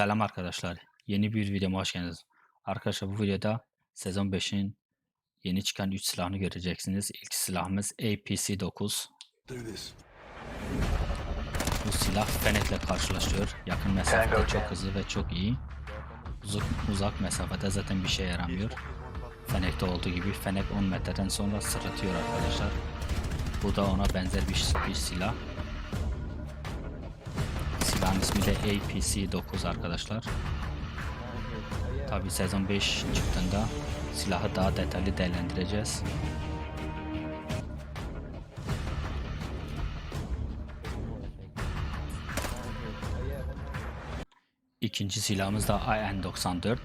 Selam arkadaşlar. Yeni bir videoma hoş geldiniz. Arkadaşlar bu videoda sezon 5'in yeni çıkan 3 silahını göreceksiniz. İlk silahımız APC-9. Do this. Bu silah Fennec'le karşılaşıyor. Yakın mesafede çok hızlı ve çok iyi. Uzak, uzak mesafede zaten bir şey yaramıyor. Fennec'te olduğu gibi Fennec 10 metreden sonra sırıtıyor arkadaşlar. Bu da ona benzer bir, bir silah. Silahın ismi de APC-9 arkadaşlar. Tabi sezon 5 çıktığında silahı daha detaylı değerlendireceğiz. İkinci silahımız da AN-94.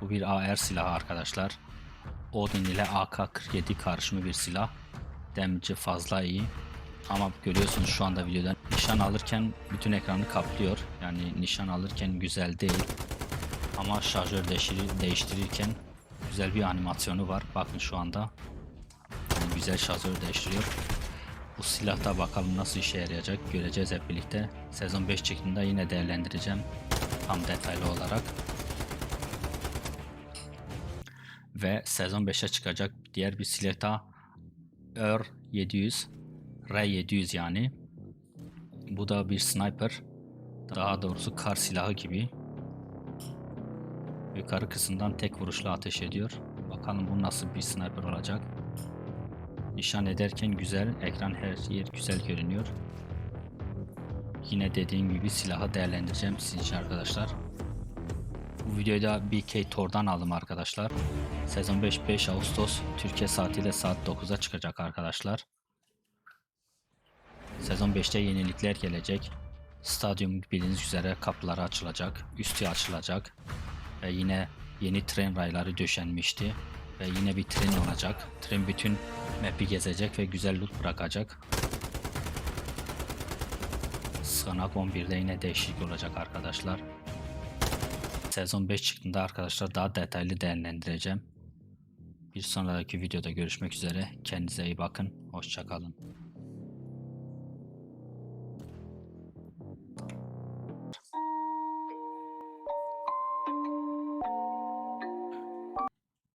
Bu bir AR silahı arkadaşlar. Odin ile AK-47 karışımı bir silah. Damage'i fazla iyi. Ama görüyorsunuz şu anda videoda nişan alırken bütün ekranı kaplıyor. Yani nişan alırken güzel değil. Ama şarjör değiştirir, değiştirirken güzel bir animasyonu var. Bakın şu anda. Yani güzel şarjör değiştiriyor. Bu silahta bakalım nasıl işe yarayacak göreceğiz hep birlikte. Sezon 5 çıktığında yine değerlendireceğim. Tam detaylı olarak. Ve sezon 5'e çıkacak diğer bir silah da ER 700 R700 yani. Bu da bir sniper. Daha doğrusu kar silahı gibi. Yukarı kısımdan tek vuruşla ateş ediyor. Bakalım bu nasıl bir sniper olacak. Nişan ederken güzel, ekran her yer güzel görünüyor. Yine dediğim gibi silahı değerlendireceğim sizin için arkadaşlar. Bu videoyu da BK Tor'dan aldım arkadaşlar. Sezon 5 5 Ağustos Türkiye saatiyle saat 9'a çıkacak arkadaşlar. Sezon 5'te yenilikler gelecek. Stadyum bildiğiniz üzere kapıları açılacak, üstü açılacak ve yine yeni tren rayları döşenmişti ve yine bir tren olacak. Tren bütün map'i gezecek ve güzel loot bırakacak. Sığınak 11'de yine değişiklik olacak arkadaşlar. Sezon 5 çıktığında arkadaşlar daha detaylı değerlendireceğim. Bir sonraki videoda görüşmek üzere. Kendinize iyi bakın. Hoşçakalın.